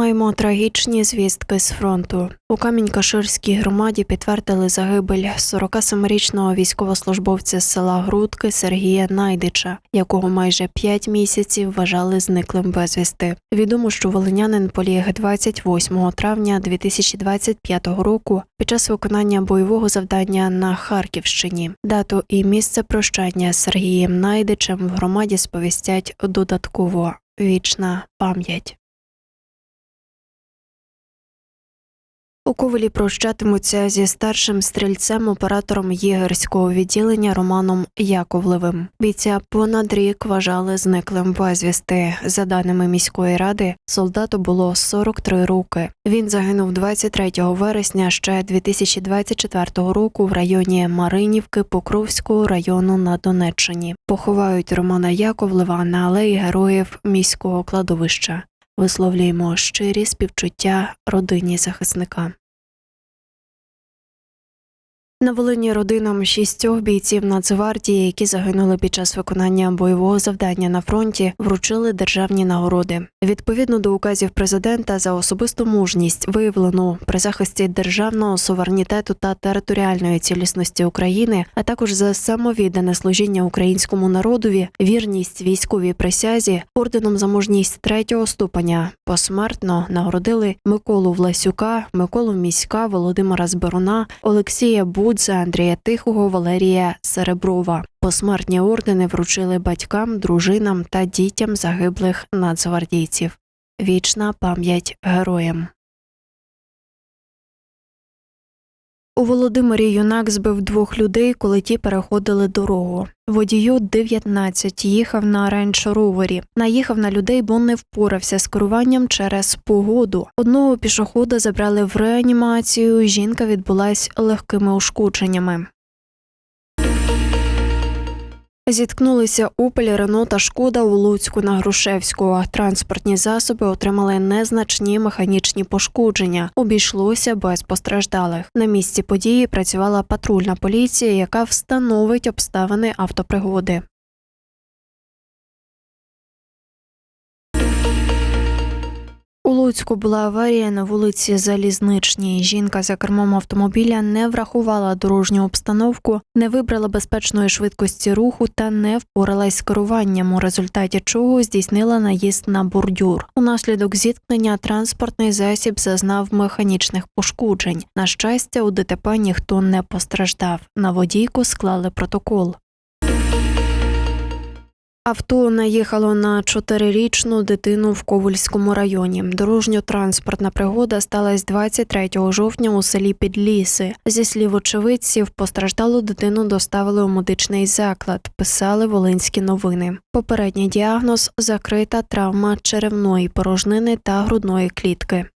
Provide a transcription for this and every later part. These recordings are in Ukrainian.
Маємо трагічні звістки з фронту. У Камінь-Каширській громаді підтвердили загибель 47-річного військовослужбовця з села Грудки Сергія Найдича, якого майже 5 місяців вважали зниклим безвісти. Відомо, що волинянин поліг 28 травня 2025 року під час виконання бойового завдання на Харківщині. Дату і місце прощання з Сергієм Найдичем в громаді сповістять додатково. Вічна пам'ять. У Ковелі прощатимуться зі старшим стрільцем оператором єгерського відділення Романом Яковлевим. Бійця понад рік вважали зниклим безвісти. За даними міської ради, солдату було 43 роки. Він загинув 23 вересня ще 2024 року в районі Маринівки Покровського району на Донеччині. Поховають Романа Яковлева на алеї героїв міського кладовища. Висловлюємо щирі співчуття родині захисника. На Волині родинам шістьох бійців Нацгвардії, які загинули під час виконання бойового завдання на фронті, вручили державні нагороди. Відповідно до указів президента за особисту мужність, виявлену при захисті державного суверенітету та територіальної цілісності України, а також за самовіддане служіння українському народові, вірність військовій присязі, орденом за мужність третього ступеня посмертно нагородили Миколу Власюка, Миколу Міська, Володимира Зберуна, Олексія Будза, Андрія Тихого, Валерія Сереброва. Посмертні ордени вручили батькам, дружинам та дітям загиблих нацгвардійців. Вічна пам'ять героям. У Володимирі юнак збив двох людей, коли ті переходили дорогу. Водію 19 їхав на рейндж ровері. Наїхав на людей, бо не впорався з керуванням через погоду. Одного пішохода забрали в реанімацію. Жінка відбулась легкими ушкодженнями. Зіткнулися Опель, Рено та Шкода у Луцьку на Грушевського. Транспортні засоби отримали незначні механічні пошкодження. Обійшлося без постраждалих. На місці події працювала патрульна поліція, яка встановить обставини автопригоди. У Луцьку була аварія на вулиці Залізничній. Жінка за кермом автомобіля не врахувала дорожню обстановку, не вибрала безпечної швидкості руху та не впоралась з керуванням, у результаті чого здійснила наїзд на бордюр. Унаслідок зіткнення транспортний засіб зазнав механічних пошкоджень. На щастя, у ДТП ніхто не постраждав. На водійку склали протокол. Авто наїхало на чотирирічну дитину в Ковальському районі. Дорожньо-транспортна пригода сталася 23 жовтня у селі Підліси. Зі слів очевидців, постраждалу дитину доставили у медичний заклад. Писали волинські новини. Попередній діагноз закрита травма черевної порожнини та грудної клітки.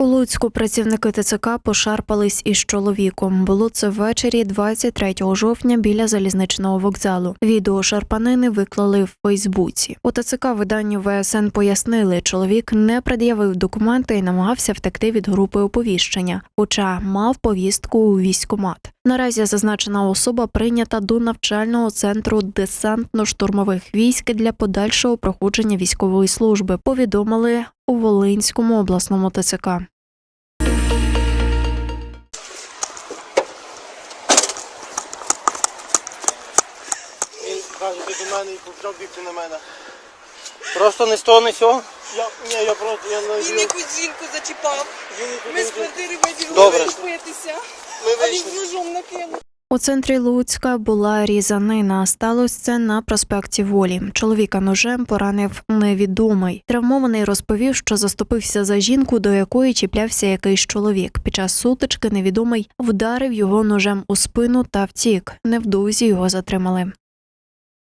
У Луцьку працівники ТЦК пошарпались із чоловіком. Було це ввечері 23 жовтня біля залізничного вокзалу. Відео шарпанини виклали в Фейсбуці. У ТЦК виданню ВСН пояснили, чоловік не пред'явив документи і намагався втекти від групи оповіщення, хоча мав повістку у військкомат. Наразі зазначена особа прийнята до навчального центру десантно-штурмових військ для подальшого проходження військової служби. Повідомили у Волинському обласному ТЦК. Каже, ти до мене і почав бігти на мене. Просто не з того, не з? Я, ні, я просто, я не Він якусь жінку зачіпав. Ми з квартири Добре. вибігли купитися, Ми вийшли. У центрі Луцька була різанина. Сталося це на проспекті Волі. Чоловіка ножем поранив невідомий. Травмований розповів, що заступився за жінку, до якої чіплявся якийсь чоловік. Під час сутички невідомий вдарив його ножем у спину та втік. Невдовзі його затримали.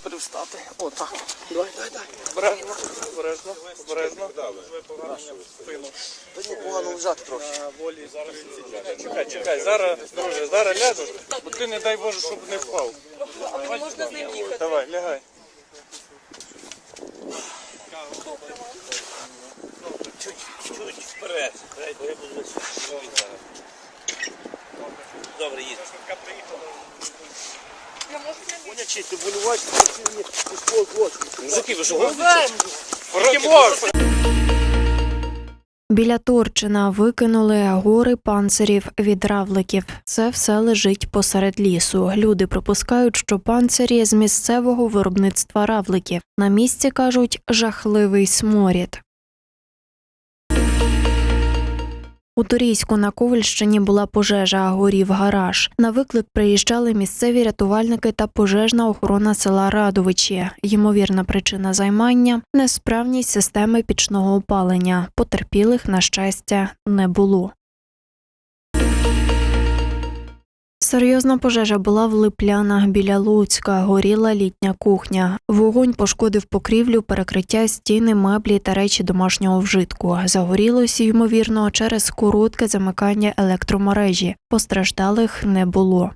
Привстати. О, так. Давай, давай, давай. Обережно, обережно, обережно. Спину. Та ні, погано лежати трохи. Чекай, чекай, зараз, друже, зараз ляжеш, бо ти не дай Боже, щоб не впав. А можна з ним їхати. Давай, лягай. Чуть вперед. Добре, їдь. Я можу з ним їхати. Поня чисто, болювати, ти мені пішло злочин. Мужики, ви що? Руки Біля Торчина викинули гори панцирів від равликів. Це все лежить посеред лісу. Люди припускають, що панцирі з місцевого виробництва равликів. На місці кажуть жахливий сморід. У Торійську на Ковальщині була пожежа, горів гараж. На виклик приїжджали місцеві рятувальники та пожежна охорона села Радовичі. Ймовірна причина займання несправність системи пічного опалення. Потерпілих, на щастя, не було. Серйозна пожежа була в Липлянах біля Луцька. Горіла літня кухня. Вогонь пошкодив покрівлю, перекриття, стіни, меблі та речі домашнього вжитку. Загорілося, ймовірно, через коротке замикання електромережі. Постраждалих не було.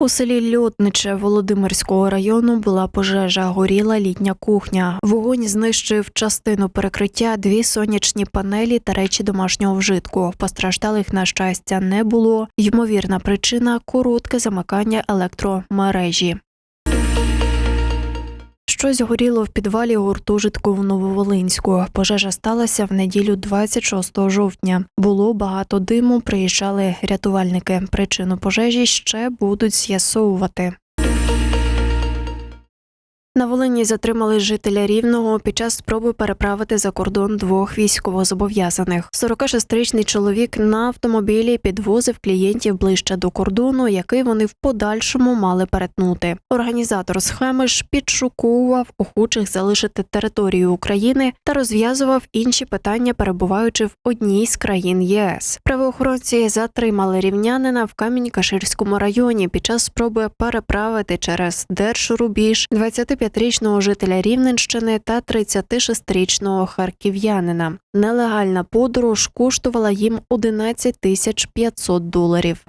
У селі Льотниче Володимирського району була пожежа, горіла літня кухня. Вогонь знищив частину перекриття, дві сонячні панелі та речі домашнього вжитку. Постраждалих, на щастя, не було. Ймовірна причина коротке замикання електромережі. Щось горіло в підвалі гуртожитку в Нововолинську. Пожежа сталася в неділю 26 жовтня. Було багато диму, приїжджали рятувальники. Причину пожежі ще будуть з'ясовувати. На Волині затримали жителя Рівного під час спроби переправити за кордон двох військовозобов'язаних. 46-річний чоловік на автомобілі підвозив клієнтів ближче до кордону, який вони в подальшому мали перетнути. Організатор схеми ж підшуковував охочих залишити територію України та розв'язував інші питання, перебуваючи в одній з країн ЄС. Правоохоронці затримали рівнянина в Камінь-Каширському районі під час спроби переправити через держрубіж 25-річного жителя Рівненщини та 36-річного харків'янина. Нелегальна подорож коштувала їм 11 тисяч 500 доларів.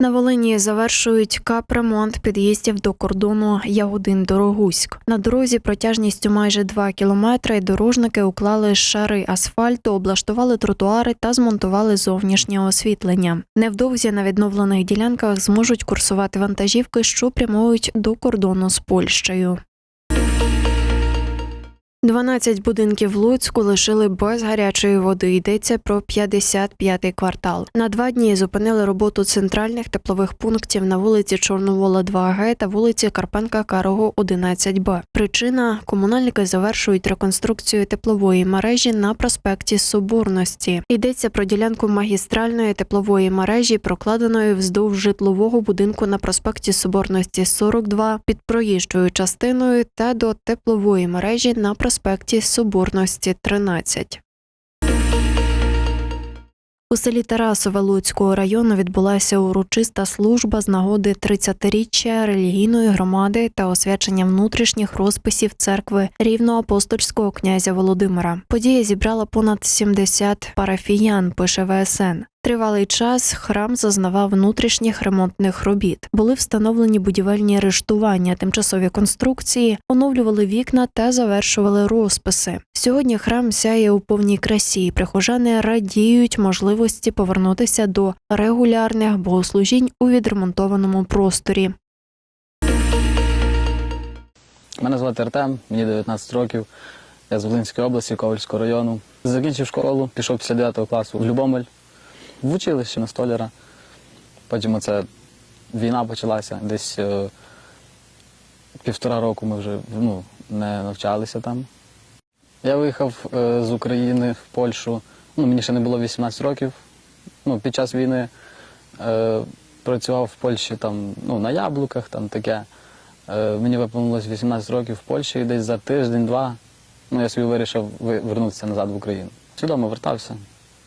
На Волині завершують капремонт під'їздів до кордону Ягодин Дорогуськ. На дорозі протяжністю майже 2 кілометри дорожники уклали шари асфальту, облаштували тротуари та змонтували зовнішнє освітлення. Невдовзі на відновлених ділянках зможуть курсувати вантажівки, що прямують до кордону з Польщею. 12 будинків Луцьку лишили без гарячої води. Йдеться про 55-й квартал. На два дні зупинили роботу центральних теплових пунктів на вулиці Чорновола 2Г та вулиці Карпенка Карого 11Б. Причина комунальники завершують реконструкцію теплової мережі на проспекті Соборності. Йдеться про ділянку магістральної теплової мережі, прокладеної вздовж житлового будинку на проспекті Соборності 42 під проїжджою частиною та до теплової мережі на проспекті Соборності 13. У селі Тарасове Луцького району відбулася урочиста служба з нагоди 30-річчя релігійної громади та освячення внутрішніх розписів церкви рівноапостольського князя Володимира. Подія зібрала понад 70 парафіян, пише ВСН. Тривалий час храм зазнавав внутрішніх ремонтних робіт. Були встановлені будівельні рештування, тимчасові конструкції, оновлювали вікна та завершували розписи. Сьогодні храм сяє у повній красі. Прихожани радіють можливості повернутися до регулярних богослужінь у відремонтованому просторі. Мене звати Артем, мені 19 років. Я з Волинської області, Ковальського району. Закінчив школу, пішов після 9 класу в Любомель, в училище на столяра. Потім оце війна почалася. Десь е, півтора року ми вже ну, не навчалися там. Я виїхав е, з України в Польщу. Ну, мені ще не було 18 років. Ну, під час війни е, працював в Польщі там, ну, на яблуках, там таке. Е, Мені виповнилось 18 років в Польщі і десь за тиждень-два ну, я собі вирішив ви- вернутися назад в Україну. Свідомо вертався.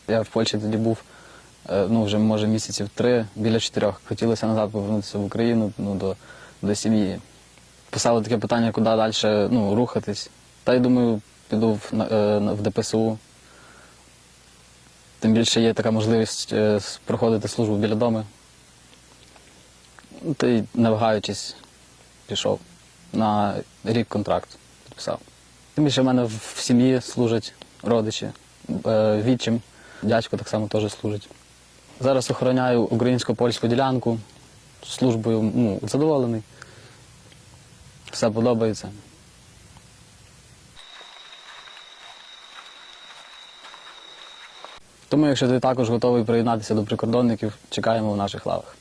Я в Польщі тоді був ну, вже може місяців три, біля чотирьох. Хотілося назад повернутися в Україну ну, до, до сім'ї. Писали таке питання, куди далі ну, рухатись. Та й думаю, піду в, е, в ДПСУ. Тим більше є така можливість е, проходити службу біля дому. Та й не вагаючись, пішов на рік контракт підписав. Тим більше в мене в сім'ї служать родичі, е, відчим, дядько так само теж служить. Зараз охороняю українсько-польську ділянку, службою ну, задоволений. все подобається. Тому, якщо ти також готовий приєднатися до прикордонників, чекаємо в наших лавах.